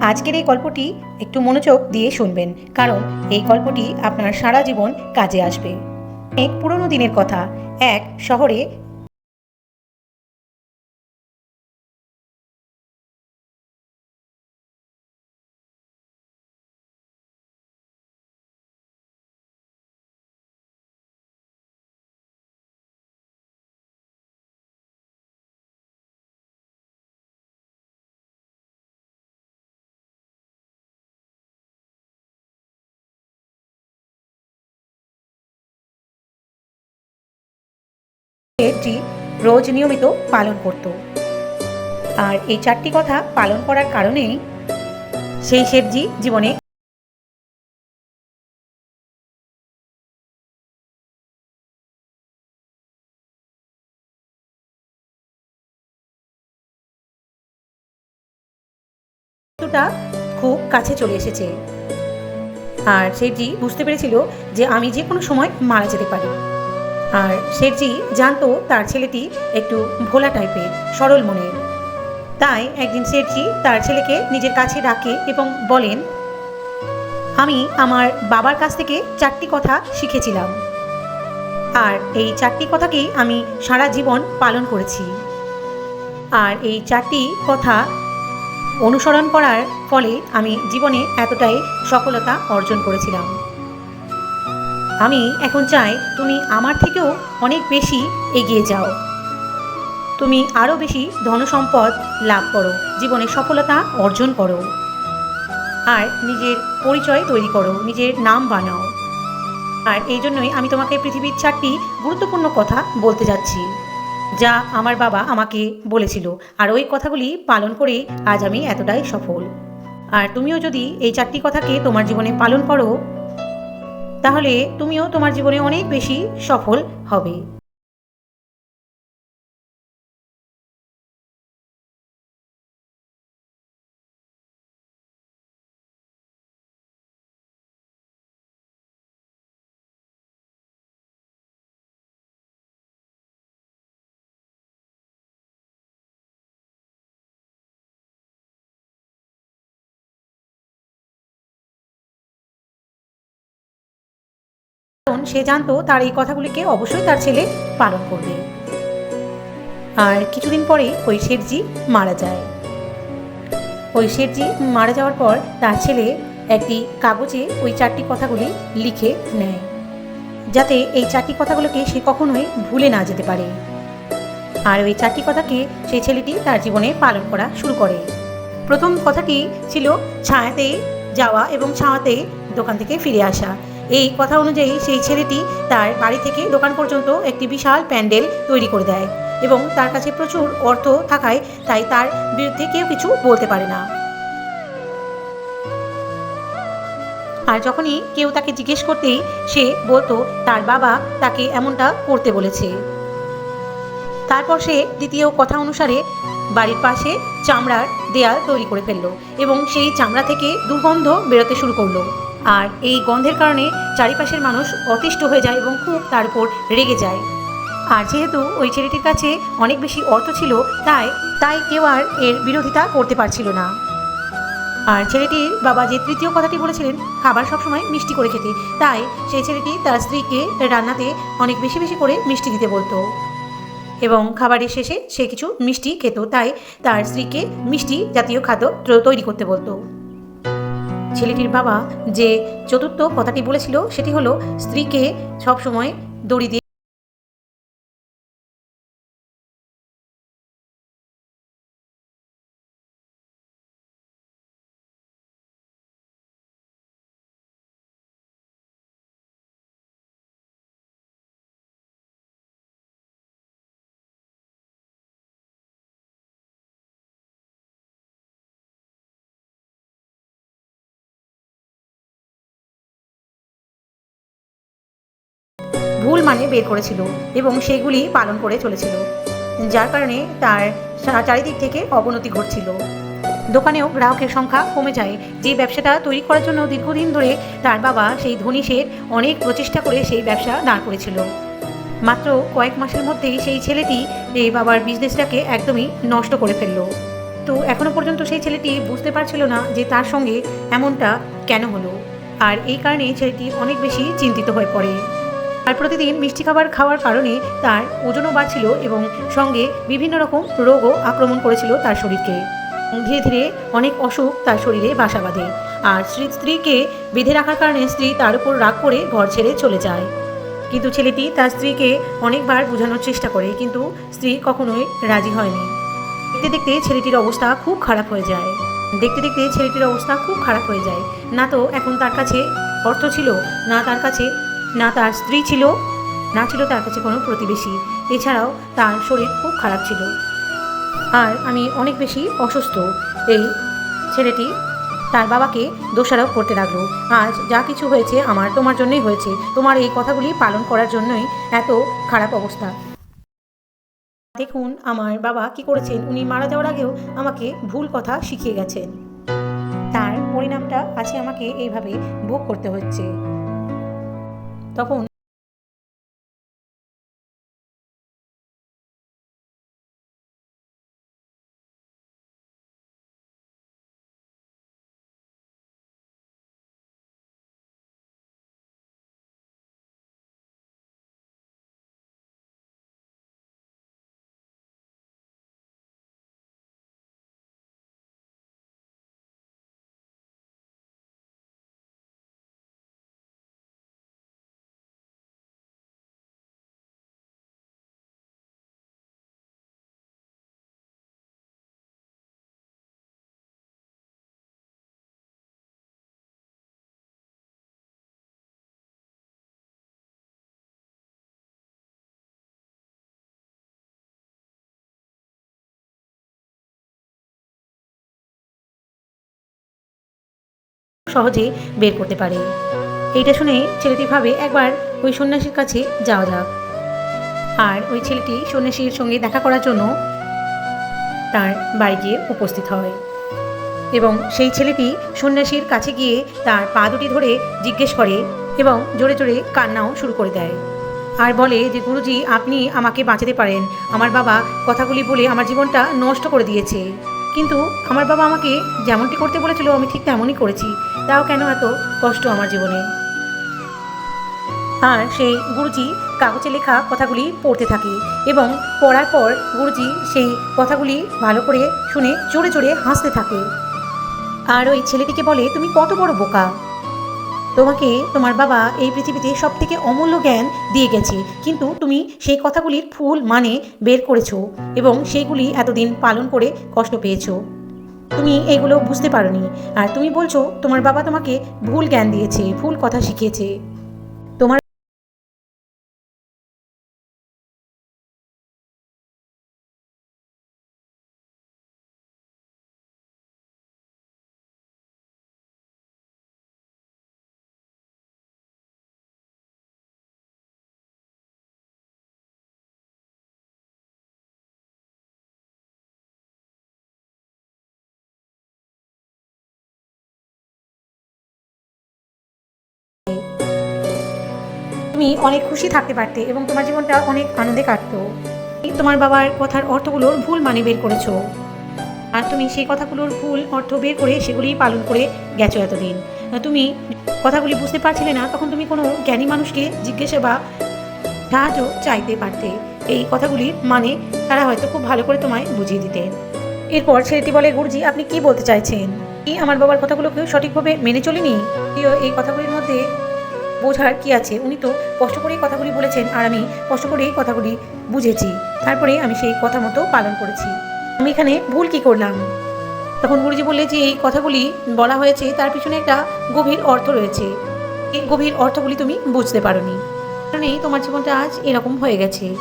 আজকের এই গল্পটি একটু মনোযোগ দিয়ে শুনবেন, কারণ এই গল্পটি আপনার সারা জীবন কাজে আসবে। এক পুরনো দিনের কথা, এক শহরে শেঠজি রোজ নিয়মিত পালন করত। আর এই চারটি কথা পালন করার কারণেই সেই শেঠজি জীবনে খুব কাছে চলে এসেছে। আর শেঠজি বুঝতে পেরেছিল যে আমি যে কোনো সময় মারা যেতে পারি। আর শেঠজি জানতো তার ছেলেটি একটু ভোলা টাইপের সরল মনের। তাই একদিন শেঠজি তার ছেলেকে নিজের কাছে ডাকে এবং বলেন, আমি আমার বাবার কাছ থেকে চারটি কথা শিখেছিলাম। আর এই চারটি কথাকেই আমি সারা জীবন পালন করেছি। আর এই চারটি কথা অনুসরণ করার ফলে আমি জীবনে এতটাই সফলতা অর্জন করেছিলাম। আমি এখন চাই তুমি আমার থেকেও অনেক বেশি এগিয়ে যাও। তুমি আরও বেশি ধনসম্পদ লাভ করো, জীবনে সফলতা অর্জন করো। আর নিজের পরিচয় তৈরি করো, নিজের নাম বানাও। আর এই জন্যই আমি তোমাকে পৃথিবীর চারটি গুরুত্বপূর্ণ কথা বলতে যাচ্ছি, যা আমার বাবা আমাকে বলেছিল। আর ওই কথাগুলি পালন করেই আজ আমি এতটাই সফল। আর তুমিও যদি এই চারটি কথাকে তোমার জীবনে পালন করো তাহলে তুমিও তোমার জীবনে অনেক বেশি সফল হবে। কারণ সে জানতো তার এই কথাগুলিকে অবশ্যই তার ছেলে পালন করবে। আর কিছুদিন পরে ওই শেঠজি মারা যায়। ওই শেঠজি মারা যাওয়ার পর তার ছেলে একটি কাগজে ওই চারটি কথাগুলি লিখে নেয়, যাতে এই চারটি কথাগুলোকে সে কখনোই ভুলে না যেতে পারে। আর ওই চারটি কথাকে সেই ছেলেটি তার জীবনে পালন করা শুরু করে। প্রথম কথাটি ছিল, ছায়াতে যাওয়া এবং ছায়াতে দোকান থেকে ফিরে আসা। এই কথা অনুযায়ী সেই ছেলেটি তার বাড়ি থেকে দোকান পর্যন্ত একটি বিশাল প্যান্ডেল তৈরি করে দেয় এবং তার কাছে প্রচুর অর্থ থাকায় তাই তার বিরুদ্ধে কেউ কিছু বলতে পারে না। আর যখনই কেউ তাকে জিজ্ঞেস করতেই সে বলতো, তার বাবা তাকে এমনটা করতে বলেছে। তারপর সে দ্বিতীয় কথা অনুসারে বাড়ির পাশে চামড়ার দেয়াল তৈরি করে ফেলল এবং সেই চামড়া থেকে দুর্গন্ধ বেরোতে শুরু করল। আর এই গন্ধের কারণে চারিপাশের মানুষ অতিষ্ঠ হয়ে যায় এবং খুব তার উপর রেগে যায়। আর যেহেতু ওই ছেলেটির কাছে অনেক বেশি অর্থ ছিল, তাই তাই কেউ আর এর বিরোধিতা করতে পারছিল না। আর ছেলেটির বাবা যে তৃতীয় কথাটি বলেছিলেন, খাবার সবসময় মিষ্টি করে খেতে। তাই সেই ছেলেটি তার স্ত্রীকে রান্নাতে অনেক বেশি বেশি করে মিষ্টি দিতে বলতো। এবং খাবারের শেষে সে কিছু মিষ্টি খেত। তাই তার স্ত্রীকে মিষ্টি জাতীয় খাদ্য তৈরি করতে বলতো। ছেলেটির বাবা যে চতুর্থ কথাটি বলেছিল সেটি হলো স্ত্রীকে সবসময় দড়ি দিয়ে ভুল মানে বের করেছিল এবং সেগুলি পালন করে চলেছিল, যার কারণে তার চারিদিক থেকে অবনতি ঘটছিল। দোকানেও গ্রাহকের সংখ্যা কমে যায়। যে ব্যবসাটা তৈরি করার জন্য দীর্ঘদিন ধরে তার বাবা সেই ধনী শেঠ অনেক প্রচেষ্টা করে সেই ব্যবসা দাঁড় করেছিল। মাত্র কয়েক মাসের মধ্যেই সেই ছেলেটি এই বাবার বিজনেসটাকে একদমই নষ্ট করে ফেলল। তো এখনও পর্যন্ত সেই ছেলেটি বুঝতে পারছিল না যে তার সঙ্গে এমনটা কেন হলো। আর এই কারণে ছেলেটি অনেক বেশি চিন্তিত হয়ে পড়ে। আর প্রতিদিন মিষ্টি খাবার খাওয়ার কারণে তার ওজনও বাড়ছিল এবং সঙ্গে বিভিন্ন রকম রোগও আক্রমণ করেছিল তার শরীরকে। ধীরে ধীরে অনেক অসুখ তার শরীরে বাসা বাঁধে আর স্ত্রী স্ত্রীকে বেঁধে রাখার কারণে স্ত্রী তার উপর রাগ করে ঘর ছেড়ে চলে যায়। কিন্তু ছেলেটি তার স্ত্রীকে অনেকবার বোঝানোর চেষ্টা করে কিন্তু স্ত্রী কখনোই রাজি হয়নি। দেখতে দেখতে ছেলেটির অবস্থা খুব খারাপ হয়ে যায়। দেখতে দেখতে ছেলেটির অবস্থা খুব খারাপ হয়ে যায়। না তো এখন তার কাছে অর্থ ছিল, না তার কাছে না তার স্ত্রী ছিল, না ছিল তার কাছে কোনো প্রতিবেশী। এছাড়াও তার শরীর খুব খারাপ ছিল। আর আমি অনেক বেশি অসুস্থ। এই ছেলেটি তার বাবাকে দোষারোপ করতে লাগল। আজ যা কিছু হয়েছে আমার তোমার জন্যই হয়েছে। তোমার এই কথাগুলি পালন করার জন্যই এত খারাপ অবস্থা। দেখুন, আমার বাবা কি করেছেন? উনি মারা যাওয়ার আগেও আমাকে ভুল কথা শিখিয়ে গেছেন। তার পরিণামটা আজকে আমাকে এইভাবে ভোগ করতে হচ্ছে। তখন সহজে বের করতে পারে। এইটা শুনে ছেলেটি ভাবে, একবার ওই সন্ন্যাসীর কাছে যাওয়া যাক। আর ওই ছেলেটি সন্ন্যাসীর সঙ্গে দেখা করার জন্য তার বাড়ি গিয়ে উপস্থিত হয়। এবং সেই ছেলেটি সন্ন্যাসীর কাছে গিয়ে তার পা দুটি ধরে জিজ্ঞেস করে এবং জোরে জোরে কান্নাও শুরু করে দেয়। আর বলে যে, গুরুজি, আপনি আমাকে বাঁচাতে পারেন। আমার বাবা কথাগুলি বলে আমার জীবনটা নষ্ট করে দিয়েছে। কিন্তু আমার বাবা আমাকে যেমনটি করতে বলেছিল, আমি ঠিক তেমনই করেছি। তাও কেন এত কষ্ট আমার জীবনে? আর সেই গুরুজি কাগজে লেখা কথাগুলি পড়তে থাকে এবং পড়ার পর গুরুজি সেই কথাগুলি ভালো করে শুনে জোরে জোরে হাসতে থাকে। আর ওই ছেলেটিকে বলে, তুমি কত বড় বোকা। তোমাকে তোমার বাবা এই পৃথিবীতে সব থেকে অমূল্য জ্ঞান দিয়ে গেছে। কিন্তু তুমি সেই কথাগুলির ফুল মানে বের করেছ এবং সেইগুলি এতদিন পালন করে কষ্ট পেয়েছ। তুমি এগুলো বুঝতে পারোনি। আর তুমি বলছো, তোমার বাবা তোমাকে ভুল জ্ঞান দিয়েছে, ভুল কথা শিখিয়েছে। তুমি অনেক খুশি থাকতে পারতে এবং তোমার জীবনটা অনেক আনন্দে কাটতো। তোমার বাবার কথার অর্থগুলোর ভুল মানে বের করেছ। আর তুমি সেই কথাগুলোর ভুল অর্থ বের করে সেগুলিই পালন করে গেছো এতদিন। তুমি কথাগুলি বুঝতে পারছিলে না, তখন তুমি কোনো জ্ঞানী মানুষকে জিজ্ঞেসে বা সাহায্য চাইতে পারতে। এই কথাগুলির মানে তারা হয়তো খুব ভালো করে তোমায় বুঝিয়ে দিতে। এরপর ছেলেটি বলে, গুরুজি, আপনি কি বলতে চাইছেন? কি আমার বাবার কথাগুলোকে সঠিকভাবে মেনে চলিনি? এই কথাগুলির মধ্যে বোঝার কি আছে? উনি তো কষ্ট করেই কথাগুলি বলেছেন আর আমি কষ্ট করেই কথাগুলি বুঝেছি। তারপরে আমি সেই কথা মতো পালন করেছি। আমি এখানে ভুল কি করলাম? তখন গুরুজি বললে যে, এই কথাগুলি বলা হয়েছে, তার পিছনে একটা গভীর অর্থ রয়েছে। এই গভীর অর্থগুলি তুমি বুঝতে পারোনি। কারণেই তোমার জীবনটা আজ এরকম হয়ে গেছে।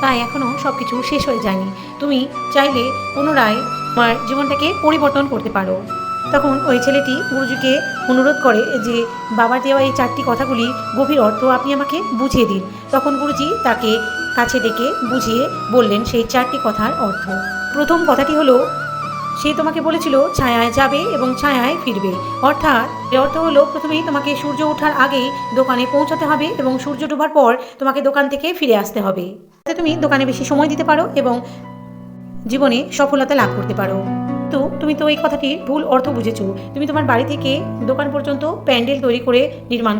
তাই এখনও সব কিছু শেষ হয়ে যায়নি। তুমি চাইলে পুনরায় তোমার জীবনটাকে পরিবর্তন করতে পারো। তখন ওই ছেলেটি গুরুজিকে অনুরোধ করে যে, বাবার দেওয়া এই চারটি কথাগুলি গভীর অর্থ আপনি আমাকে বুঝিয়ে দিন। তখন গুরুজি তাকে কাছে ডেকে বুঝিয়ে বললেন সেই চারটি কথার অর্থ। প্রথম কথাটি হলো, সে তোমাকে বলেছিল ছায়ায় যাবে এবং ছায়ায় ফিরবে। অর্থাৎ এর অর্থ হলো, প্রথমেই তোমাকে সূর্য ওঠার আগেই দোকানে পৌঁছাতে হবে এবং সূর্য ডোবার পর তোমাকে দোকান থেকে ফিরে আসতে হবে। তুমি দোকানে বেশি সময় দিতে পারো এবং জীবনে সফলতা লাভ করতে পারো। তো তুমি তো এই কথাটি ভুল অর্থ বুঝেছ। তুমি তোমার বাড়ি থেকে দোকান পর্যন্ত প্যান্ডেল তৈরি করে নির্মাণ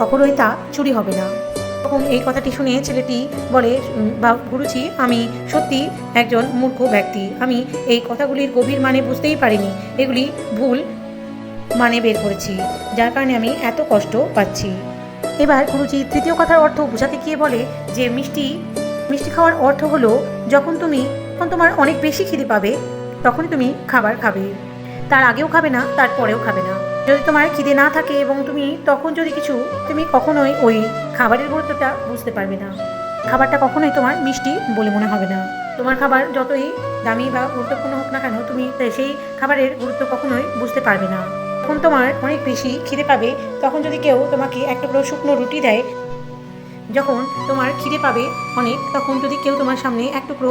কখনোই তা চুরি হবে না। তখন এই কথাটি শুনে ছেলেটি বলে বা, গুরুজি, আমি সত্যি একজন মূর্খ ব্যক্তি। আমি এই কথাগুলির গভীর মানে বুঝতেই পারিনি। এগুলি ভুল মানে বের করেছি, যার কারণে আমি এত কষ্ট পাচ্ছি। এবার গুরুজি তৃতীয় কথার অর্থ বোঝাতে গিয়ে বলে যে, মিষ্টি মিষ্টি খাওয়ার অর্থ হলো, যখন তুমি, যখন তোমার অনেক বেশি খিদে পাবে, তখনই তুমি খাবার খাবে। তার আগেও খাবে না, তারপরেও খাবে না। যদি তোমার খিদে না থাকে এবং তুমি তখন যদি কিছু, তুমি কখনোই ওই খাবারের গুরুত্বটা বুঝতে পারবে না। খাবারটা কখনোই তোমার মিষ্টি বলে মনে হবে না। তোমার খাবার যতই দামি বা গুরুত্বপূর্ণ হোক না কেন, তুমি সেই খাবারের গুরুত্ব কখনোই বুঝতে পারবে না। যখন তোমার অনেক বেশি খিদে পাবে, তখন যদি কেউ তোমাকে এক টুকরো শুকনো রুটি দেয়, যখন তোমার খিদে পাবে অনেক, তখন যদি কেউ তোমার সামনে এক টুকরো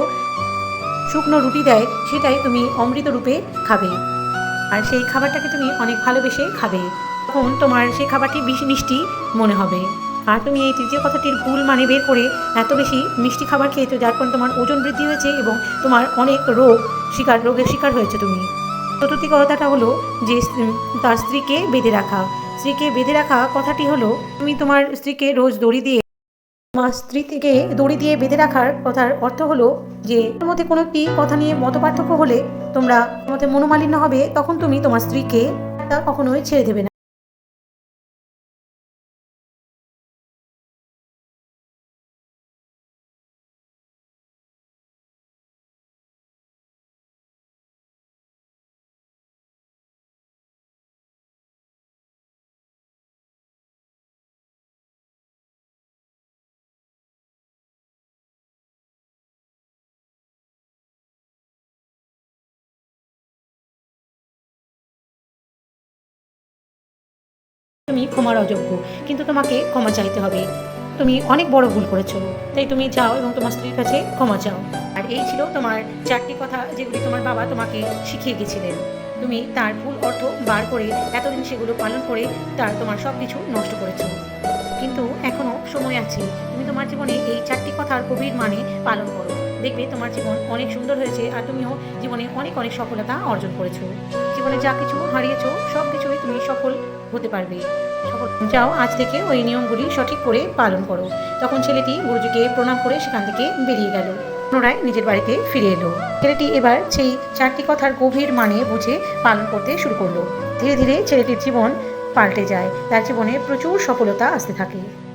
শুকনো রুটি দেয়, সেটাই তুমি অমৃত রূপে খাবে। আর সেই খাবারটাকে তুমি অনেক ভালোবেসে খাবে। তখন তোমার সেই খাবারটি বেশি মিষ্টি মনে হবে। আর তুমি এই তৃতীয় কথাটির ভুল মানে বের করে এত বেশি মিষ্টি খাবার খেয়েছো, যার ফলে তোমার ওজন বৃদ্ধি হয়েছে এবং তোমার অনেক রোগ শিকার, রোগের শিকার হয়েছে তুমি। চতুর্থ কথাটা হলো যে তার স্ত্রীকে বেঁধে রাখা। স্ত্রীকে বেঁধে রাখা কথাটি হলো, তুমি তোমার স্ত্রীকে রোজ দড়ি দিয়ে, তোমার স্ত্রী থেকে দড়ি দিয়ে বেঁধে রাখার কথার অর্থ হলো যে তোমার মধ্যে কোনো একটি কথা নিয়ে মত পার্থক্য হলে তোমরা তোমাদের মনোমালিন্য হবে, তখন তুমি তোমার স্ত্রীকে কখনোই ছেড়ে দেবে না। তুমি ক্ষমার অযোগ্য, কিন্তু তোমাকে ক্ষমা চাইতে হবে। তুমি অনেক বড় ভুল করেছ, তাই তুমি যাও এবং তোমার স্ত্রীর কাছে ক্ষমা চাও। আর এই ছিল তোমার চারটি কথা যেগুলি তোমার বাবা তোমাকে শিখিয়ে গেছিলেন। তুমি তার ভুল অর্থ বার করে এতদিন সেগুলো পালন করে তার তোমার সব কিছু নষ্ট করেছ। কিন্তু এখনও সময় আছে, তুমি তোমার জীবনে এই চারটি কথার গভীর মানে পালন করো। দেখবে তোমার জীবন অনেক সুন্দর হয়েছে আর তুমিও জীবনে অনেক অনেক সফলতা অর্জন করেছ। জীবনে যা কিছু হারিয়েছো সব কিছুই তুমি সফল হতে পারবে। যাও আজ থেকে ওই নিয়মগুলি সঠিক করে পালন করো। তখন ছেলেটি গুরুজিকে প্রণাম করে সেখান থেকে বেরিয়ে গেল। পুনরায় নিজের বাড়িতে ফিরে এলো। ছেলেটি এবার সেই চারটি কথার গভীর মানে বুঝে পালন করতে শুরু করল। ধীরে ধীরে ছেলেটির জীবন পাল্টে যায়। তার জীবনে প্রচুর সফলতা আসতে থাকে।